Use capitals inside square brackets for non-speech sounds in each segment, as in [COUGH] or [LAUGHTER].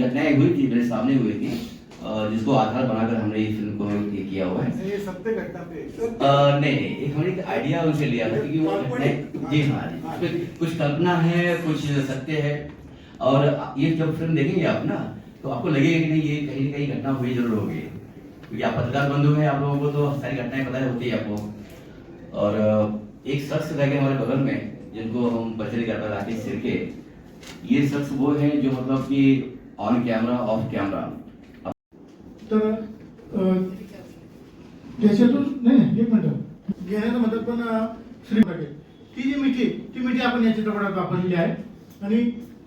घटनाएँ हुई थी मेरे सामने हुई थी जिसको आधार बनाकर हमने ये फ़िल्म को ये किया हुआ है। ये सत्य घटना पे। नहीं नहीं एक हमने एक आइडिया उनसे लिया था क्योंकि वो घटनाएँ जी हाँ जी। कुछ- कल्पना है कुछ सत्य है। और ये जब फ़िल्म देखेंगे आप ना तो आपको लगेगा कि नहीं ये कहीं ना कहीं घटना हुई ज़रूर होगी। क्योंकि आप पत्रकार बंधु हैं आप लोगों को तो सारी घटनाएँ पता होती है आपको। और एक शख्स रह गए हमारे बगल में जिनको हम परिचय कर पाए राकेश सिरके। ये शख्स वो हैं जो मतलब कि ऑन कॅमेरा ऑफ कॅमेरा तर त्याच्यातून नाही नाही एक मिनिट. घेण्याचं म्हणतात पण श्री पाटील. ती जी मिठी ती मिठी आपण या चित्रपटात वापरलेली आहे. आणि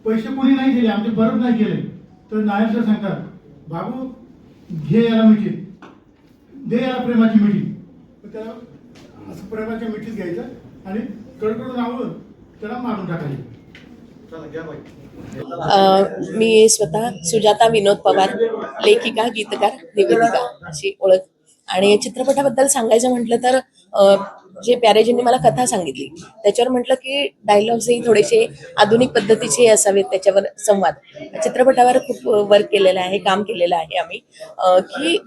पैसे कोणी नाही दिले आमचे परत नाही केले. तर नायर सर सांगतात बाबू घे याला मिठी. दे याला प्रेमाची मिठी. त्याला असं प्रेमाच्या मिठीत घ्यायचं आणि कडकडून आवडून त्याला मारून टाकायचं. मी स्वतः सुजाता विनोद पवार लेखिका गीतकार निवेदिका अशी ओळख. आणि चित्रपटाबद्दल सांगायचं म्हटलं तर जे प्यारेजींनी मला कथा सांगितली त्याच्यावर म्हटलं की डायलॉग्सही थोडेसे आधुनिक पद्धतीचे असावेत त्याच्यावर संवाद. चित्रपटावर खूप वर्क केलेलं आहे काम केलेलं आहे आम्ही. की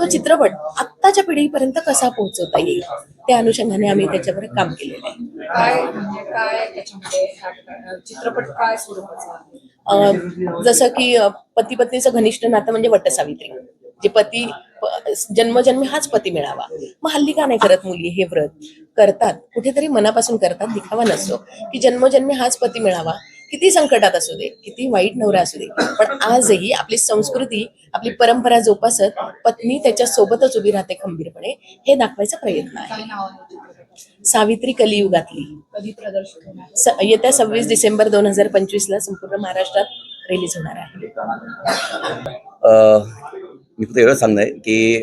तो चित्रपट आत्ताच्या पिढीपर्यंत कसा पोहोचवता येईल? त्या अनुषंगाने आम्ही त्याच्यावर काम केलेलं आहे. काय म्हणजे काय त्याच्यामध्ये चित्रपट काय स्वरूपाचा जसं की पती पत्नीचं घनिष्ठ नातं म्हणजे वटसावित्री. जे पती जन्मजन्मी हाच पती मिळावा. मग हल्ली का नाही करत मुली हे व्रत? करतात. कुठेतरी मनापासून करतात दिखावा नसतो. की जन्मजन्मी हाच पती मिळावा. किती संकटात असू दे किती वाईट नवरा असू दे पण आजही आपली संस्कृती आपली परंपरा जोपासत पत्नी त्याच्या सोबतच उभी राहते खंबीरपणे हे दाखवायचा प्रयत्न आहे? सावित्री कलियुगातली. येत्या सव्वीस डिसेंबर दोन हजार पंचवीस ला संपूर्ण महाराष्ट्रात रिलीज होणार आहे. अ, मी फक्त एवढं सांगणार आहे की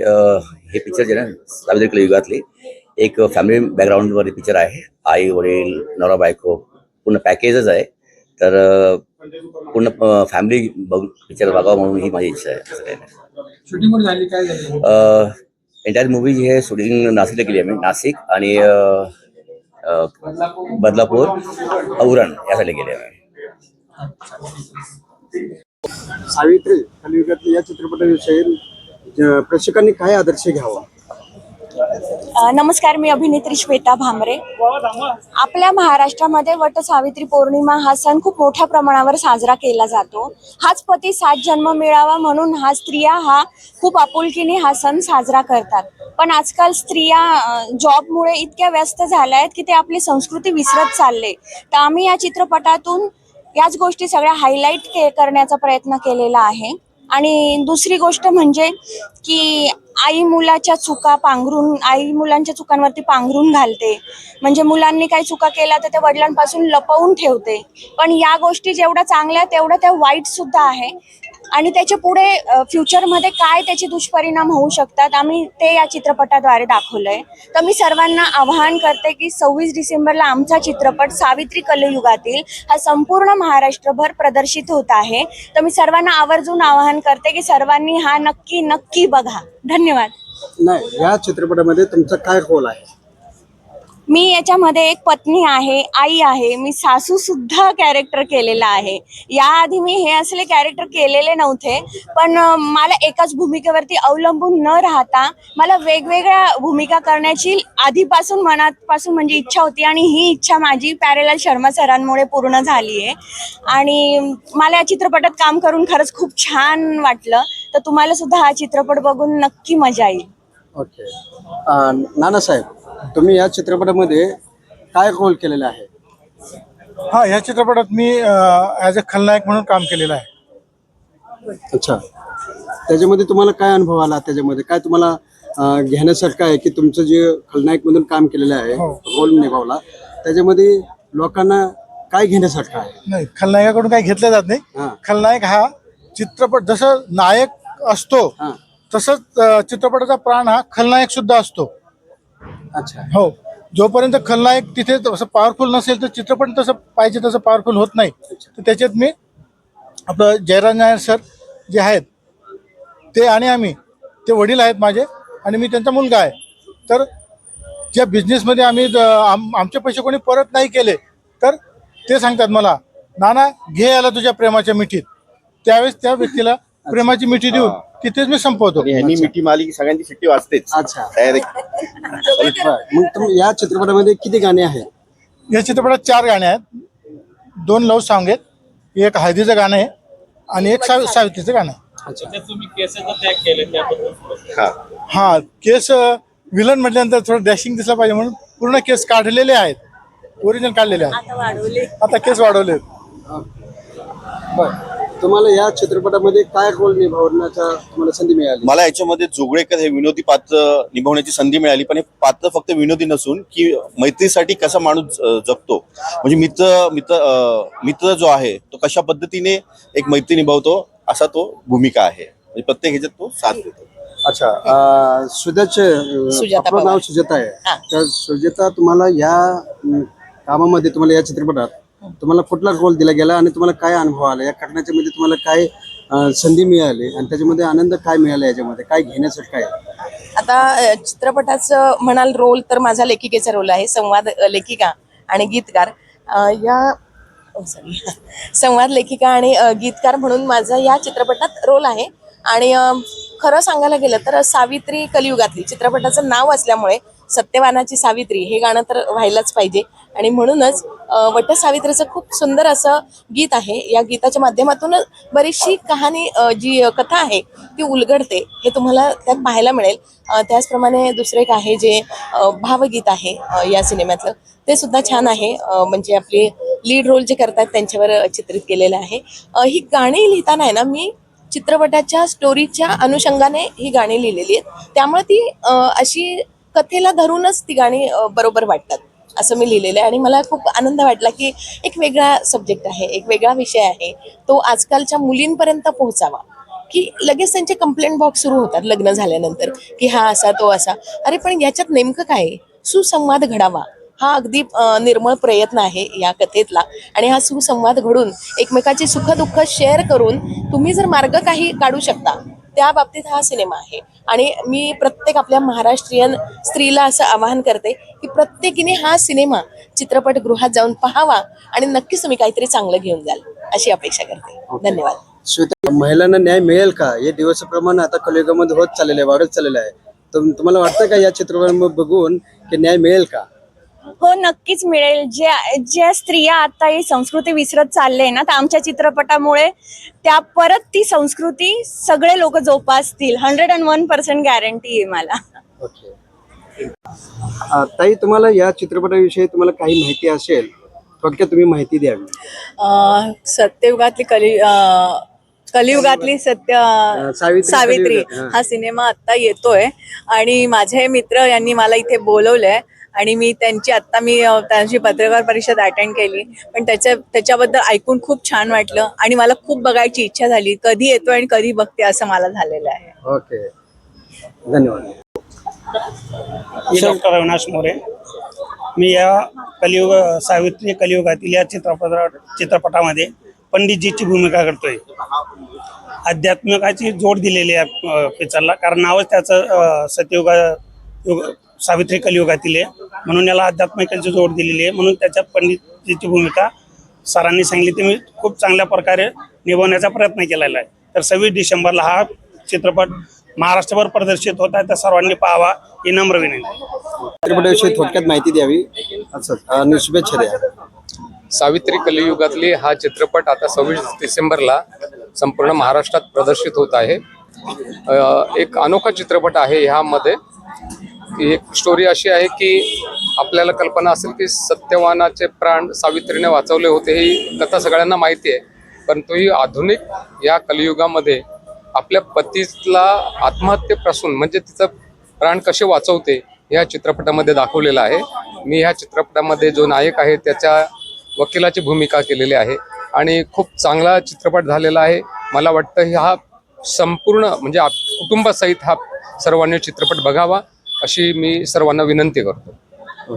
हे पिक्चर जे ना सावित्री कलियुगातले एक फॅमिली बॅकग्राऊंडवर पिक्चर आहे. आई वडील नवरा बायको पूर्ण पॅकेजच आहे. तर पूर्ण फॅमिली बघ पिक्चर बघावं म्हणून ही माझी इच्छा आहे असं काही नाही. एंटायर मूवी जी आहे शूटिंग नाशिकला केली आम्ही. नाशिक आणि बदलापूर औरण यासाठी केली आम्ही. सावित्री कलियुगातल्या या चित्रपटाविषयी प्रेक्षकांनी काय आदर्श घ्यावा? नमस्कार मी अभिनेत्री श्वेता भामरे. आपल्या महाराष्ट्रामध्ये वट सावित्री पौर्णिमा हा सण खूप मोठ्या प्रमाणावर साजरा केला जातो. हाच पती सात जन्म मिळावा म्हणून हा स्त्रिया हा खूप आपुलकीने हा सण साजरा करतात. पण आजकाल स्त्रिया जॉबमुळे इतक्या व्यस्त झाल्या आहेत की ते आपली संस्कृती विसरत चालले. तर आम्ही या चित्रपटातून याच गोष्टी सगळ्या हायलाईट के करण्याचा प्रयत्न केलेला आहे. आणि दुसरी गोष्ट म्हणजे की आई मुलाच्या चुका पांघरून आई मुलांच्या चुकांवरती पांघरून घालते. म्हणजे मुलांनी काही चुका केल्या तर त्या वडिलांपासून लपवून ठेवते. पण या गोष्टी जेवढ्या चांगल्या तेवढ्या त्या वाईट सुद्धा आहे. आणि त्याच्या पुढे फ्युचरमध्ये काय त्याचे दुष्परिणाम होऊ शकतात आम्ही ते या चित्रपटाद्वारे दाखवलंय. तर मी सर्वांना आवाहन करते की सव्वीस डिसेंबरला आमचा चित्रपट सावित्री कलयुगातील हा संपूर्ण महाराष्ट्रभर प्रदर्शित होत आहे. तर मी सर्वांना आवर्जून आवाहन करते की सर्वांनी हा नक्की नक्की बघा. धन्यवाद. नाही या चित्रपटामध्ये तुमचा काय रोल आहे? मी याच्यामध्ये एक पत्नी आहे आई आहे मी सासू सुद्धा कॅरेक्टर केलेला आहे. याआधी मी हे असले कॅरेक्टर केलेले नव्हते पण मला एकाच भूमिकेवरती अवलंबून न राहता मला वेगवेगळ्या भूमिका करण्याची आधीपासून मनापासून म्हणजे इच्छा होती आणि ही इच्छा माझी पॅरेलाल शर्मा सरांमुळे पूर्ण झाली आहे. आणि मला या चित्रपटात काम करून खरंच खूप छान वाटलं. तर तुम्हाला सुद्धा हा चित्रपट बघून नक्की मजा येईल. ओके. नाना साहेब तुम्ही या चित्रपटामध्ये काय रोल केलेला आहे? हा या चित्रपटात मी ॲज अ खलनायक म्हणून काम केलेलं आहे. अच्छा. त्याच्यामध्ये तुम्हाला काय अनुभव आला? त्याच्यामध्ये काय तुम्हाला घेण्यासारखं आहे की तुमचं जे खलनायक म्हणून काम केलेलं आहे हो. रोल निभावला त्याच्यामध्ये लोकांना काय घेण्यासारखं आहे? नाही खलनायकाकडून काही घेतलं जात नाही. खलनायक हा चित्रपट जसं नायक असतो तसंच चित्रपटाचा प्राण हा खलनायक सुद्धा असतो. अच्छा. हो. जोपर्यंत खलनायक तिथे तसं पॉवरफुल नसेल तर चित्रपट तसं पाहिजे तसं पॉवरफुल होत नाही. तर त्याच्यात मी आपलं जयराज नायर सर जे आहेत ते आणि आम्ही ते वडील आहेत माझे आणि मी त्यांचा मुलगा आहे. तर ज्या बिझनेसमध्ये आम्ही आम आमचे पैसे कोणी परत नाही केले तर ते सांगतात मला नाना घे याला तुझ्या प्रेमाच्या मिठीत. त्यावेळेस त्या व्यक्तीला प्रेमाची मिठी देऊन तिथेच मी संपवतो. ह्यांनी मिठी मारली की सगळ्यांची शिट्टी वाजतेच. अच्छा. डायरेक्ट बरं. मग या चित्रपटामध्ये किती गाणी आहेत? या चित्रपटात चार गाणे आहेत. दोन लव सॉन्ग आहेत. एक हळदीचं गाणं आहे आणि एक साव सावित्रीचं गाणं आहे. तुम्ही केसेचा त्याग केले त्याबद्दल हा. हा केस विलन म्हटल्यानंतर थोडं डॅशिंग दिसलं पाहिजे म्हणून पूर्ण केस काढलेले आहेत. ओरिजिनल काढलेले आहेत. आता केस वाढवले बरं. तुम्हाला या चित्रपटामध्ये काय रोल निभावण्याचा तुम्हाला संधी मिळाली? मला याच्यामध्ये जोगळेकर हे विनोदी पात्र निभावण्याची संधी मिळाली पण हे पात्र फक्त विनोदी नसून की मैत्रीसाठी कसा माणूस जगतो. म्हणजे मित्र मित्र मित्र जो आहे तो कशा पद्धतीने एक मैत्री निभावतो असा तो भूमिका आहे. म्हणजे प्रत्येक ह्याच्यात तो साथ देतो. अच्छा अं, सुजाचे आपलं. नाव सुजाता हा. आहे तर सुजाता तुम्हाला या कामामध्ये तुम्हाला या चित्रपटात तुम्हाला कुठला रोल दिला गेला आणि तुम्हाला काय अनुभव आला? या घटनेच्या मध्ये तुम्हाला काय अं, संधी मिळाली आणि त्याच्यामध्ये आनंद काय मिळाला याच्यामध्ये? काय घेण्यासाठी काय? आता अ, चित्रपटाचं म्हणाल रोल तर माझा लेखिकेचा रोल आहे संवाद अ, लेखिका आणि गीतकार. अ, या oh, [LAUGHS] संवाद लेखिका आणि अ, गीतकार म्हणून माझा या चित्रपटात रोल आहे. आणि अ, खरं सांगायला गेलं तर सावित्री कलियुगातली चित्रपटाचं नाव असल्यामुळे सत्यवानाची सावित्री हे गाणं तर व्हायलाच पाहिजे. आणि म्हणूनच वट सावित्रीचं खूप सुंदर असं गीत आहे. या गीताच्या माध्यमातून बरीचशी कहाणी जी कथा आहे ती उलगडते. हे तुम्हाला त्यात पाहायला मिळेल. त्याचप्रमाणे दुसरे एक आहे जे भावगीत आहे या सिनेमातलं. ते सुद्धा छान आहे. म्हणजे आपले लीड रोल जे करतात त्यांच्यावर चित्रित केलेलं आहे. ही गाणी लिहिताना आहे ना मी चित्रपटाच्या स्टोरीच्या अनुषंगाने ही गाणी लिहिलेली आहेत. त्यामुळे ती अशी कथेला धरूनच ती गाणी बरोबर वाटतात. असं मी लिहिलेलं आहे. आणि मला खूप आनंद वाटला की एक वेगळा सब्जेक्ट आहे एक वेगळा विषय आहे. तो आजकालच्या मुलींपर्यंत पोहोचावा. की लगेच त्यांचे कंप्लेंट बॉक्स सुरू होतात लग्न झाल्यानंतर की हा असा तो असा. अरे पण याच्यात नेमकं काय सुसंवाद घडावा. हा अगदी निर्मळ प्रयत्न आहे या कथेतला. आणि हा सुसंवाद घडून एकमेकाची सुखदुःख शेअर करून तुम्ही जर मार्ग काही काढू शकता त्या बाबतीत हा सिनेमा आहे. आणि मी प्रत्येक आपल्या महाराष्ट्रीयन स्त्रीला असं आवाहन करते की प्रत्येकीने हा सिनेमा चित्रपटगृहात जाऊन पाहावा आणि नक्कीच तुम्ही काहीतरी चांगलं घेऊन जाल अशी अपेक्षा करते. धन्यवाद. श्वेता महिलांना न्याय मिळेल का? हे दिवसाप्रमाणे आता कलियुगामध्ये होत चाललेलं आहे वाढत चाललेलं आहे. तर तुम्हाला वाटतं का या चित्रपटामध्ये बघून की न्याय मिळेल का? हो नक्कीच मिळेल. ज्या ज्या स्त्रिया आता ही संस्कृती विसरत चालले ना तर आमच्या चित्रपटामुळे त्या परत ती संस्कृती सगळे लोक जोपासतील. Hundred and one percent guarantee आहे मला. ओके. ताई तुम्हाला या चित्रपटाविषयी तुम्हाला काही माहिती असेल थोडक्यात तुम्ही माहिती द्यावी अं, सत्ययुगातली कली अं, कलियुगातली सत्य सावित्री सावित्री. कलियुगात, हा. हा सिनेमा आता येतोय. आणि माझे मित्र यांनी मला इथे बोलवलंय. आणि मी त्यांची आता मी त्यांची पत्रकार परिषद अटेंड केली. पण त्याच्या त्याच्याबद्दल ऐकून खूप छान वाटलं आणि मला खूप बघायची इच्छा झाली. कधी येतोय आणि कधी बघते असं मला झालेलं आहे. ओके. धन्यवाद. डॉक्टर अविनाश मोरे. मी या कलियुग सावित्री कलियुगातील या चित्रपटा चित्रपटामध्ये पंडितजीची भूमिका करतोय. अध्यात्मिकाची जोड दिलेली आहे पिक्चरला. कारण नावच त्याचं अ, सत्ययुगा युग सावित्री कलियुगातील आहे. म्हणून याला अध्यात्मिकाची जोड दिलेली आहे. म्हणून त्याच्यात पंडितजीची भूमिका सरांनी सांगितली. ती मी खूप चांगल्या प्रकारे निभवण्याचा प्रयत्न केलेला आहे. तर सव्वीस डिसेंबरला हा चित्रपट महाराष्ट्रभर प्रदर्शित होत आहे. तर सर्वांनी पाहावा ही नम्र विनंती चित्रपटाविषयी थोडक्यात माहिती द्यावी. असं शुभेच्छा द्या सावित्री कलियुगातली हा चित्रपट आता सव्वीस डिसेंबरला संपूर्ण महाराष्ट्रात प्रदर्शित होत आहे. एक अनोखा चित्रपट आहे ह्यामध्ये. ही एक स्टोरी अशी आहे की आपल्याला कल्पना असेल की सत्यवानाचे प्राण सावित्रीने वाचवले होते ही कथा सगळ्यांना माहिती आहे. परंतु ही आधुनिक या कलियुगामध्ये आपल्या पतीला आत्महत्येपासून म्हणजे तिचं प्राण कसे वाचवते ह्या चित्रपटामध्ये दाखवलेलं आहे. मी ह्या चित्रपटामध्ये जो नायक आहे त्याच्या वकिलाची भूमिका केलेली आहे. आणि खूप चांगला चित्रपट झालेला आहे. मला वाटतं हा संपूर्ण म्हणजे आप कुटुंबासहित हा सर्वांनी चित्रपट बघावा. अशी मी सर्वांना विनंती करतो.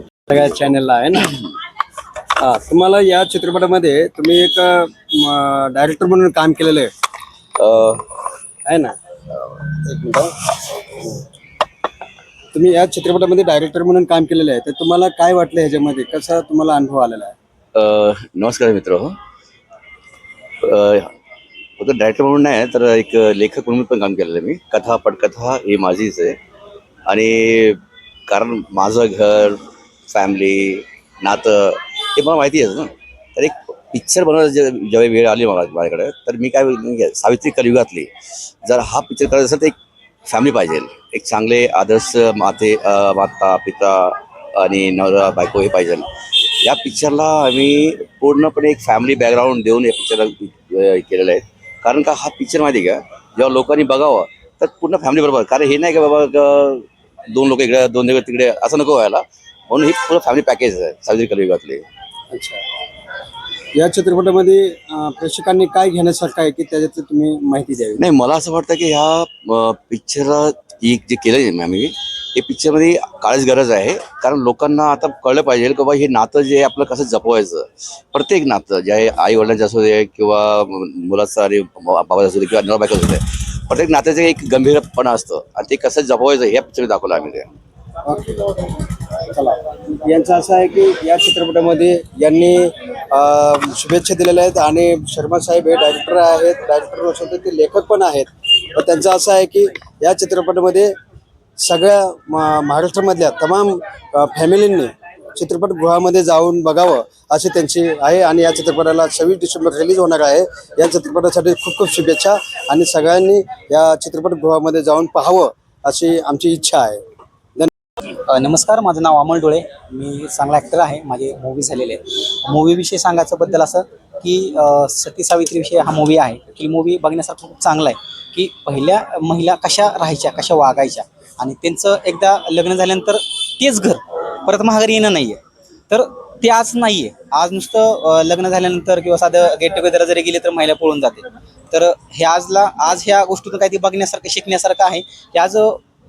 सगळ्या चॅनलला आहे ना? हा तुम्हाला या चित्रपटामध्ये तुम्ही एक डायरेक्टर म्हणून काम केलेलं आहे. अं, आहे ना? एक मिनिट. तुम्ही या चित्रपटामध्ये डायरेक्टर म्हणून काम केलेलं आहे. तर तुम्हाला काय वाटलं ह्याच्यामध्ये? कसा तुम्हाला अनुभव आलेला आहे? अ, नमस्कार मित्र. फक्त डायरेक्टर म्हणून नाही तर एक लेखक म्हणून पण काम केलेलं आहे मी. कथा पटकथा ही माझीच आहे. आणि कारण माझं घर फॅमिली नातं हे मला माहिती आहे ना. तर एक पिक्चर बनवायला जे जेव्हा वेळ आली मला माझ्याकडे तर मी काय सावित्री कलियुगातली. जर हा पिक्चर करायचा असेल तर एक फॅमिली पाहिजे. एक चांगले आदर्श माते माता पिता आणि नवरा बायको हे पाहिजे. या पिक्चरला आम्ही पूर्णपणे एक फॅमिली बॅकग्राऊंड देऊन या पिक्चरला केलेलं आहे. कारण का हा पिक्चर माहिती आहे का? जेव्हा लोकांनी बघावं तर पूर्ण फॅमिली बरोबर. कारण हे नाही का बाबा दोन लोक इकडे दोन लोक तिकडे असं नको व्हायला. म्हणून ही पूर्ण फॅमिली पॅकेज आहे सावित्री कलियुगातली अच्छा. या चित्रपटामध्ये अं, प्रेक्षकांनी काय घेण्यासारखं आहे की त्याच्यात तुम्ही माहिती द्यावी? नाही मला असं वाटतं की ह्या पिक्चरला एक जे केलं आहे आम्ही हे पिक्चरमध्ये काळच गरज आहे. कारण लोकांना आता कळलं पाहिजे की बाबा हे नातं जे आहे आपलं कसं जपवायचं? प्रत्येक नातं जे आहे आई वडिलांचं असू दे किंवा मुलाचं आणि बाबाचं असू दे किंवा नवरा बायको असू दे प्रत्येक नात्याचं एक गंभीरपणा असतं. आणि ते कसं जपवायचं हे पिक्चर दाखवलं आम्ही ते. चला. यांचं असं आहे की या चित्रपटामध्ये यांनी शुभेच्छा दिलेल्या आहेत आणि शर्मा साहेब हे डायरेक्टर आहेत. डायरेक्टर असून ते लेखक पण आहेत. तर त्यांचं असं आहे की या चित्रपटामध्ये सगळ्या म- महाराष्ट्रामधल्या तमाम फॅमिलींनी चित्रपटगृहामध्ये जाऊन बघावं अशी त्यांची आहे आणि या चित्रपटाला सव्वीस डिसेंबर रिलीज होणार आहे. या चित्रपटासाठी खूप खूप शुभेच्छा आणि सगळ्यांनी या चित्रपटगृहामध्ये जाऊन पाहावं अशी आमची इच्छा आहे. नमस्कार माझं नाव अमोल डोळे. मी चांगला ॲक्टर आहे. माझे मूवी झालेले आहेत. मूवीविषयी सांगायचं बद्दल असं की सती सावित्रीविषयी हा मूवी आहे. की मूवी बघण्यासारखं खूप चांगला आहे. की पहिल्या महिला कशा राहायच्या कशा वागायच्या आणि त्यांचं एकदा लग्न झाल्यानंतर तेच घर परत महागारी येणं नाही आहे तर ते आज नाही आहे आज नुसतं लग्न झाल्यानंतर किंवा साधं गेट टुगेदर जरी गेले तर महिला पळून जाते. तर हे आजला आज ह्या गोष्टीतून काहीतरी बघण्यासारखं शिकण्यासारखं आहे. हे आज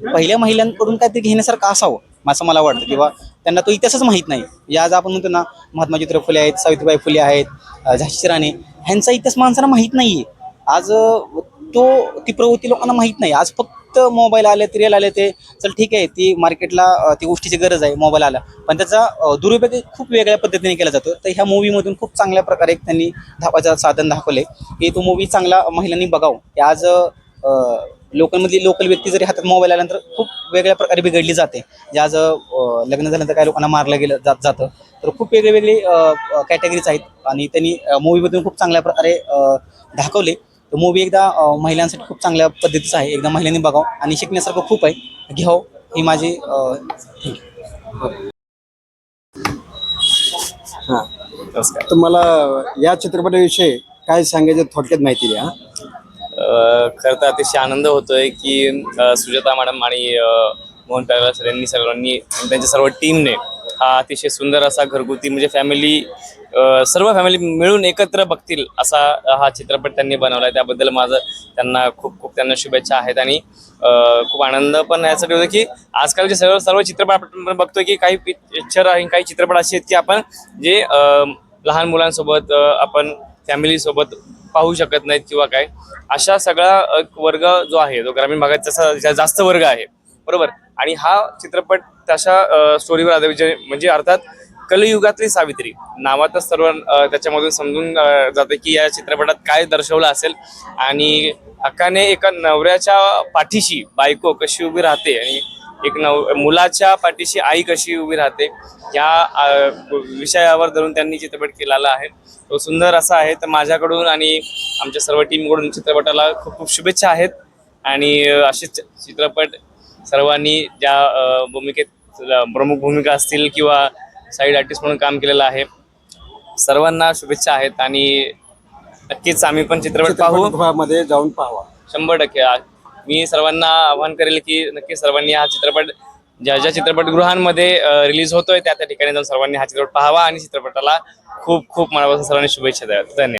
पहिल्या महिलांकडून काहीतरी घेण्यासारखं असावं असं मला वाटतं. किंवा त्यांना तो इतिहासच माहीत नाही. या आज आपण म्हणतो ना महात्मा ज्योतिराव फुले आहेत सावित्रीबाई फुले आहेत झाशी राणे ह्यांचा इतिहास माणसांना माहीत नाही आहे आज तो ती प्रवृत्ती लोकांना माहीत नाही. आज फक्त फक्त मोबाईल आले रिअल आले ते चल ठीक आहे ती मार्केटला ती गोष्टीची गरज आहे मोबाईल आला. पण त्याचा दुरुपयोग खूप वेगळ्या पद्धतीने केला जातो. तर ह्या मूवीमधून खूप चांगल्या प्रकारे त्यांनी धापाचं साधन दाखवले की तो मूवी चांगला महिलांनी बघावं. की आज लोकलमधली लोकल व्यक्ती जरी हातात मोबाईल आल्यानंतर खूप वेगळ्या प्रकारे बिघडली जाते. जे आज लग्न झाल्यानंतर काही लोकांना मारलं गेलं जात जातं. तर खूप वेगळे वेगळे कॅटेगरीज आहेत. आणि त्यांनी मूवीमधून खूप चांगल्या प्रकारे दाखवले. तर मूवी एकदा महिलांसाठी खूप चांगल्या पद्धतीचं आहे. एकदा महिलांनी बघावं आणि शिकण्यासारखं खूप आहे. घ्यावं ही माझी हां. तर मला या चित्रपटाविषयी काय सांगायचं थोडक्यात माहिती द्या. खरं तर अतिशय आनंद होतोय की सुजाता मॅडम आणि मोहन प्याला सर यांनी सर्वांनी त्यांच्या सर्व टीमने हा अतिशय सुंदर असा घरगुती म्हणजे फॅमिली सर्व फॅमिली मिळून एकत्र बघतील असा हा चित्रपट त्यांनी बनवला आहे त्याबद्दल माझं त्यांना खूप खूप त्यांना शुभेच्छा आहेत आणि खूप आनंद पण यासाठी होतो की आजकालचे सर्व सर्व चित्रपट आपण बघतोय की काही पिक्चर आणि काही चित्रपट असे आहेत की आपण जे लहान मुलांसोबत आपण फॅमिलीसोबत पाहू शकत नाहीत किंवा काय अशा सगळा वर्ग जो आहे तो ग्रामीण भागात जसा जास्त वर्ग आहे बरोबर? आणि हा चित्रपट तशा स्टोरीवर आधारित म्हणजे अर्थात कलयुगातली सावित्री नावातच सर्व त्याच्यामधून समजून जाते जातं की या चित्रपटात काय दर्शवलं असेल. आणि हक्काने एका नवऱ्याच्या पाठीशी बायको कशी उभी राहते आणि एक नव मुलाच्या पाठीशी आई कशी उभी राहते या विषयावर धरून त्यांनी चित्रपट केलेला आहे. तो सुंदर असा आहे. तर माझ्याकडून आणि आमच्या सर्व टीमकडून चित्रपटाला खूप खूप शुभेच्छा आहेत. आणि असेच चित्रपट सर्वांनी ज्या भूमिकेत प्रमुख भूमिका असतील किंवा साईड आर्टिस्ट म्हणून काम केलेलं आहे सर्वांना शुभेच्छा आहेत आणि नक्कीच आम्ही पण चित्रपट पाहू. चित्रपटगृहामध्ये जाऊन पाहावा. शंभर टक्के. मी सर्वांना आवाहन करेल की नक्की सर्वांनी हा चित्रपट ज्या ज्या चित्रपटगृहांमध्ये रिलीज होतोय त्या त्या ठिकाणी जाऊन सर्वांनी हा चित्रपट पाहावा आणि चित्रपटाला खूप खूप मनापासून सर्वांनी शुभेच्छा द्याव्यात धन्यवाद.